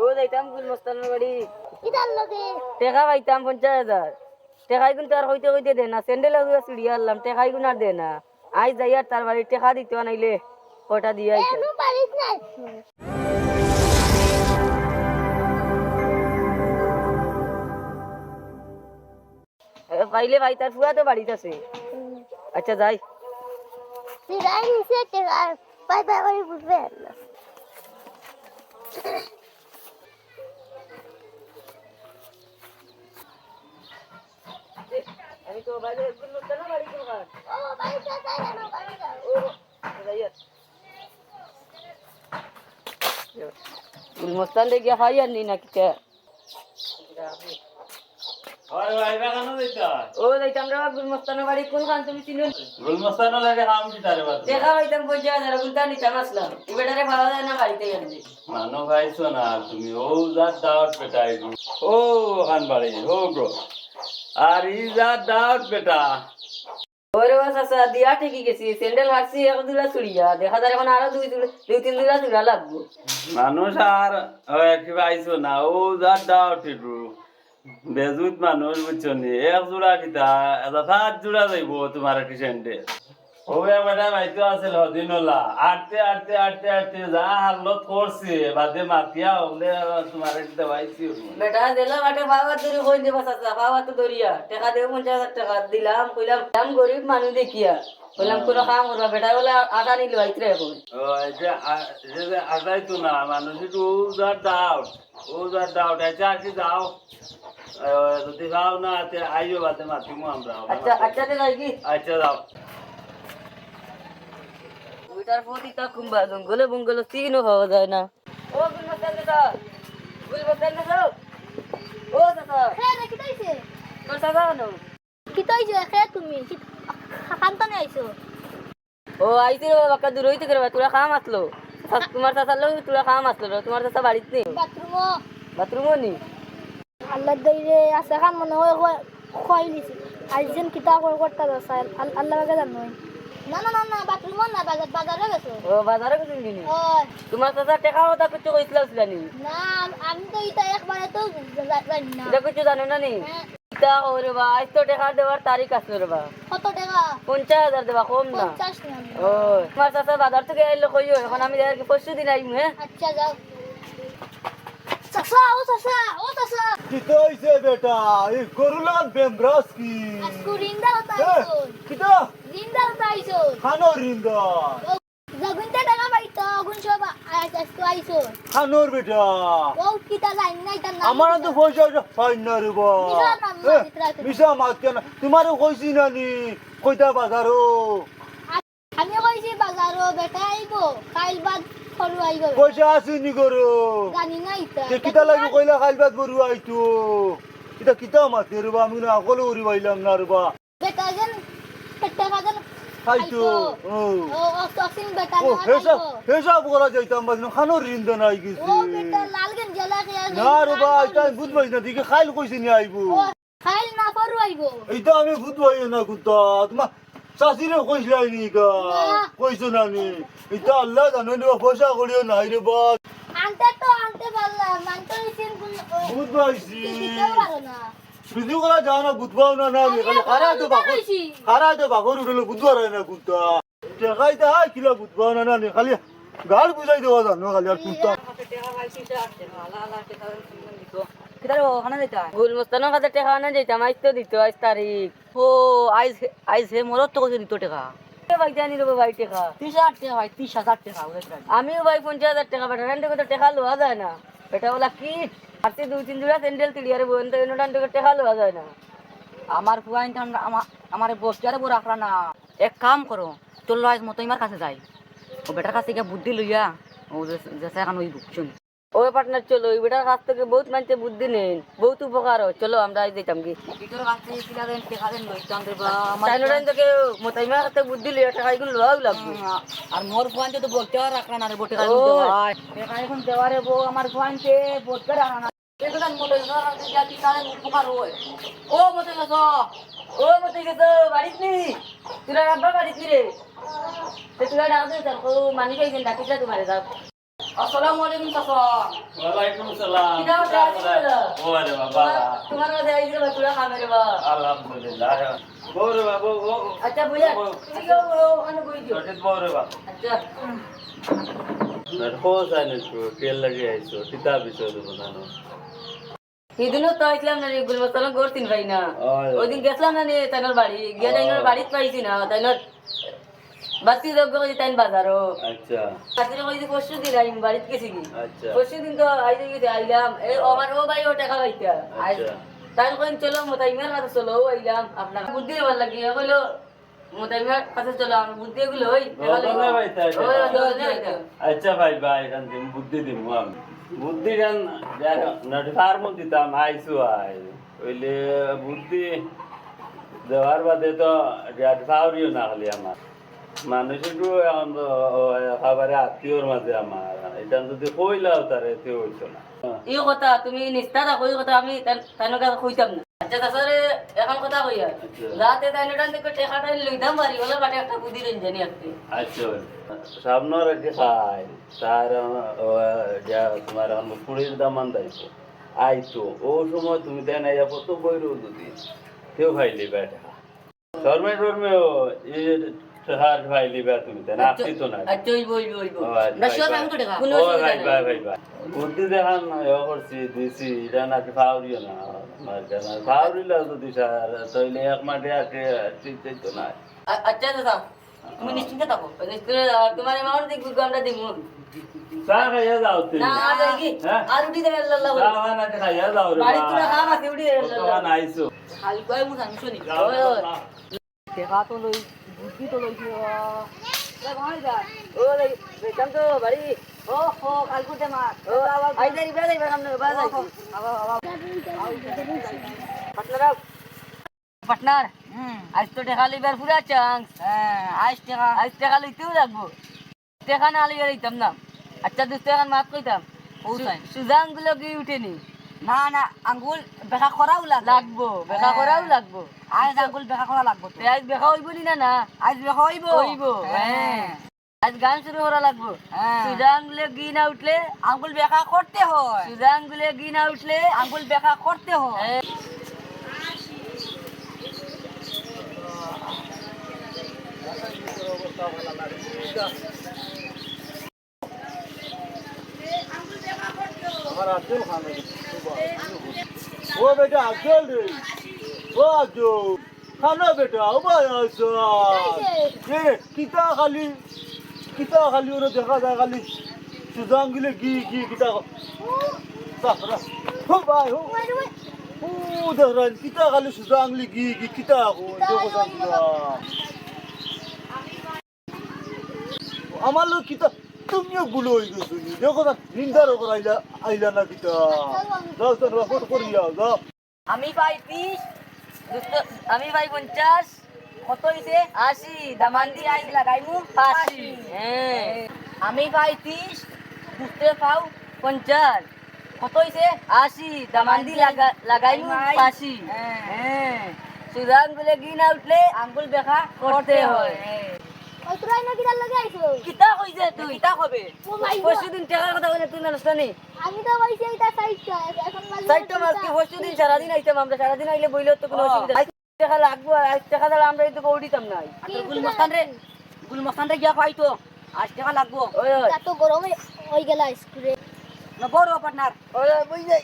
ও যাইতাম গুল মস্তানের বাড়ি ইতার লগে টেকা পাইতাম পঞ্চাশ হাজার টেকাই হইতে হইতে দে না। স্যান্ডেল সিঁড়ি আনলাম। টেকাই গুণ আর দে না। যাই আর তার বাড়ি টেকা দিতে নাইলে। কটা দিয়ে পাইলে ভাই তার ফুয়া তো বাড়িতে আছে। আচ্ছা যাই। সিরাই বুঝবে আমি তো বাইরে গুল মস্তানের বাড়ি তো ঘর। ও বাড়িতে যাই না বাড়িতে ও, যাই আর। গুল মস্তান দেখিয়া খাই আর নি না কিটা ওই ভাই কেন দিতা ও যাইতাম রে বাপ, গুল মস্তানের বাড়ি। কোন খান তুমি চিনো গুলমস্তান লাগে হাম কি বাদ দেখা নিতাম আসলাম। এবারে যায় না বাড়িতে গেলে মানো ভাইছো না তুমি ও যার দাওয়াত বেটাই ও খান বাড়ি ও গো। আর ই যার দাওয়াত বেটা ওরে বাস আসা দিয়া ঠিকই গেছি স্যান্ডেল হারছি এক দুলা চুড়িয়া। দেখা যায় এখন আরও দুই দুই তিন দুলা চুড়া লাগবো। মানুষ আর না ও যার দাওয়াত একটু বেজুত মানুষ বুঝছ নি? এক জোড়া কিতা এটা সাত জোড়া যাইব তোমার স্যান্ডেল ওবে বেটা ভাইতো আছিল হদিনলা আটতে আটতে আটতে আটতে যা হালত করছে বাদে মাতিয়া হলে তোমার কিতা ভাইছি বেটা দিলা বাটে বাবা ধরে কই দেবা চাচা বাবা তো দরিয়া টাকা দেব পঞ্চাশ হাজার টাকা দিলাম কইলাম দাম গরিব মানুষ দেখিয়া। কইলাম কোনো কাম করবা বেটা বলে আটা নিল আইত্রে এখন ও এটা এটা আটাই তো না মানুষ একটু যার ডাউট ও যার ডাউট। এটা আর কি যাও যদি যাও না তে আইও বাদে মাতিমু আমরা আচ্ছা আচ্ছা তে যাই কি? আচ্ছা যাও। ওইটার প্রতি তা কুম্বা জঙ্গলে বঙ্গলে তিনও পাওয়া যায় না। ও গুল মস্তান দাদা গুল মস্তান দাদা। ও দাদা। খেয়ে দেখি তাইছে তোর দাদা কেন? কি তাইছে খেয়ে তুমি? খান্তানে আইছো? ও আইছি রে বাবা দূর হইতে করে তোরা খাম আসলো। শাস- তোমার চাচার লোক তোরা খাম আসলো রে। তোমার চাচা বাড়িতে নেই। বাথরুম। বাথরুমও নেই? আল্লাহ দইরে খান মনে হয় কিতা করতে আল্লাহ বাগে জানো না না না না বাথরুম না বাজার বাজারে গেছো? ও বাজারে কিছু নিনি তোমার চাচা টেকা কথা কিছু কইছিল নি? না আমি তো ইটা একবারে তো জানি না। এটা কিছু জানো না নি? হ্যাঁ, ইতা ও রে বা আজ তো টেকা দেওয়ার তারিখ আসলো রে বা। কত টাকা? পঞ্চাশ হাজার দেবা কম না। ও তোমার চাচা বাজার থেকে আইলো কইও এখন আমি আর কি পরশু দিন আইম হ্যাঁ? আচ্ছা যাও। চাচা ও চাচা ও চাচা। কিতা হইছে বেটা? এই গরুলান বেমরাস কি? আজকু রিন্দা হতা কিতা? রিন্দা হতা আইছো খানোর রিন্দা জগুনতে টাকা পাইতো গুণ সব আজকু আইছো খানোর বেটা। ও কিতা জানি না ইটা না আমার তো পয়সা পাই না রে বা মিশা নাম না আছে। না তোমারও কইছি না নি? কইতা বাজারও আমি কইছি বাজারও বেটা আইবো কাইল বাদ সরু আইব। পয়সা আসেনি গরু। জানি না ইটা তে কিতা লাগি কইলা খাইবাত গরু আইতো। কিতা কিতা মারতে রে বা আমি না আকলে উড়ি পাইলাম না রে বা খাইতো ও। ও বেটা না হেসাব হেসাব করা যাইতাম বাজ না খানোর রিন্দা নাই ও গেছি। বেটা লাল গেন জেলা খেয়া না রে বা এটা বুঝবাই না দিকে খাইল কইছি নি আইবো। খাইল না সরু আইব। এইটা আমি বুঝবাই না কুত্তা। তোমার চাষিরে কইছিলাই নি গা। না। কইছো না নি। এটা আল্লাহ জানে বা, পয়সা করিও নাই রে বা আনতে তো আনতে পারলাম মানতে হইছেন কোন বুঝবাইছি। দিতেও পারো না। যাও না বুঝবাও না না খারাই তো বাকর খারাই তো বাকর উঠলে বুঝবার হয় না হাই কিলা বুঝবাও না না খালি গাল বুঝাই দেওয়া জানো খালি আর কুত্তা। গুল মস্তানের কাছে টেকা না যেতাম আজ তো দিত আজ তারিখ। ও আইজ আইজ হে মোরত তো দিত টাকা আমিও ভাই পঞ্চাশ হাজার টাকা বেটা টেকা লওয়া যায় না। বেটা বলা কি? আরতে দুই তিন জোড়া স্যান্ডেল তুলি আরে বোন তো যায় না। আমার ফুয়াইন টান আমার আমার বস্তারে বড় রাখলা না। এক কাম করো চলো আজ মতো ইমার কাছে যাই। ও বেটার কাছে গিয়ে বুদ্ধি লইয়া ও যে এখন ওই ওই পার্টনার চলো ওই বেটার কাছ থেকে বহুত মানুষে বুদ্ধি নেন বহুত উপকার হয়। চলো আমরা দিতাম কি? মোতাইমার কাছে বুদ্ধি লিয়ে টাকা এগুলো লওয়াও লাগবে। আর মোর ফুয়াইন তো বলতে রাখলা না রে বটে ও। টাকা এখন দেওয়ারে বউ আমার ফুয়াইনকে বলতে রাখলা না। এগুলো মতো জাতি তাদের উপকার হয়। ও মতে গেছ ও মতে গেছ বাড়িত নি? তোরা রাব্বা বাড়িত নি রে? তে তোরা ডাক মানি গেছেন ডাকিটা তোমারে যাও। আসসালামু আলাইকুম সালাম। বাবা। তোমার আইছে বা তোরা খাবে রে আলহামদুলিল্লাহ। বাবা ও আচ্ছা বুঝা বই দিও? বাবা। আচ্ছা। তেল লাগে আইছো কিতাব বিষয় দেবো জানো। সেদিনও তো আসলাম না রে গুলমস্তান করতিন ভাই না। ওই ওই। দিন গেছিলাম না তাইনোর বাড়ি। গিয়ে তাইনোর বাড়িতে পাইছি না তাইনোর বাতি যোগ্য বাজারও। আচ্ছা। বাতিরে কইছি পরশু দিন আইম বাড়িতে গেছি কি আচ্ছা। পরশু দিন তো আইতে গেছি আইলাম। এই আমার ও ভাই ও টাকা পাইতা আচ্ছা। তাই কইন চলো মোতাইমার কাছে চলো আইলাম। আপনার বুদ্ধি ভালো লাগি কইলো মোতাইমার কাছে চলো আমি বুদ্ধি গুলো আচ্ছা ভাই ভাই এখান বুদ্ধি দিব আমি। বুদ্ধি গান নটি ফার্ম দিতাম আইসু আই ওইলে বুদ্ধি দেওয়ার বাদে তো ফাউরিও না আমার। মানুষ একটু খাবারে আত্মীয়র মাঝে আমার। এটা যদি কইলাও তারে তে হইতো না। এই কথা তুমি নিস্তা থাকো এই কথা আমি তাইনোর কাছে কইতাম না। আচ্ছা তাছাড়া এখন কথা কইয়া রাতে তাইনোটান থেকে টেকাটা লইতাম পারি বলে বাটে একটা বুদ্ধি দেন জানি আপনি আচ্ছা সামনে রেখে খাই তার তোমার এখন কুড়ির দামান দাইছো আইতো ও সময় তুমি দেন আইয়া কত বইরো যদি কেউ খাইলি বেটা। শর্মে টর্মে ও হার খাইলি বে তুমি দেন আপনি তো না আচ্ছা ওই আচ্ছা, না ভাই, আমি তো টাকা কোনো ভাই, ভাই, ভাই, ভাই। বুদ্ধি দেখান এ করছি দিছি এটা নাকি ফাউরিও না আমার কেন ফাউরিলা যদি স্যার তাইলে এক মাঠে আটে ঠিক না আচ্ছা দাদা তুমি নিশ্চিন্তে থাকো। তোমার অ্যামাউন্ট দিয়ে আমরা দিব চা খাইয়া যাও তুমি। না আর কি? হ্যাঁ? আর উঠি দেবে আল্লাহ চা বানাতে খাইয়া যাও রে বাড়ি তোরা খাম আছে উঠি দেবে কতক্ষণ আইছো খালি কয় মুখ আমি শুনি। যাও, ওই, যাও, ওই। যাও। দেখা তো লই। বুদ্ধি তো লই ও রে বেকাম তো বাড়ি ও হো কালকু দে মা ও আই যাই বে যাই বেকাম না বা যাই পাটনার? পাটনার আজ তো টাকা লিবার পুরা চান্স আইস টাকা আজ টাকা লইতেও লাগবো। টাকা না লিবার দিতাম না। আচ্ছা দুই টাকা মাত কইতাম। সুজানগুলো কি উঠেনি? না না আঙ্গুল বেকা করাও লাগে। লাগবো বেকা করাও লাগবো। আইস আঙ্গুল বেকা করা লাগবো তো আজ বেকা হইব নি না আইস বেকা হইব। হইব হ্যাঁ আজ গান শুরু করা লাগবো। হ্যাঁ। সুজানগুলো গি না উঠলে আঙ্গুল বেকা করতে হয়। সুজানগুলো গি না উঠলে আঙ্গুল বেকা করতে হয়। আমার আজকেও খানা ও বেটা আজল রে। ও আজল খানা বেটা, ও ভাই কিতা খালি? কিতা খালি ওরা দেখা যায় খালি। সুজান গিলে কি কি কিতা ও ভাই ও ও দেখরান কিতা খালি সুজান গিলে কি কি কিতা কো দেখো আমার লোক কিতা তুমিও গুলো হয়ে গেছো নি। দেখো না নিন্দার আইলা আইলা না কিতা। যাও তো রেকর্ড করিয়া যাও আমি পাই তিস আমি ভাই পঞ্চাশ কত হইছে? আশি দামান দি আইস লাগাইমু পাশি হ্যাঁ। আমি পাই তিস দুষ্টে পাও পঞ্চাশ কত হইছে? আশি দামান লাগা লাগাই পাশি হ্যাঁ। হ্যাঁ। সুদান বলে গি না উঠলে আঙ্গুল বেকা করতে হয়। ওই তোরা এনে কিটার আইছো? কিতা কইছে তুই? কিতা হবে ও ভাই পরশু দিন টাকার কথা কইলে তুই জানিস নি আমি তো কইছি এটা সাইডটা এখন মাঝে সাইটটা মাস কি পরশু দিন সারাদিন আইতাম আমরা সারাদিন আইলে বইলে তো কোনো অসুবিধা টাকা লাগবো আর আজ টাকা দিলে আমরা এই তো না। আর গুল মস্তান রে গুল মস্তান রে গিয়া খাইতো আজ টাকা লাগবো। ওই ওই। এত গরমে হয়ে গেল স্কুলে না বড় পার্টনার ওই ওই, বুঝ যাই।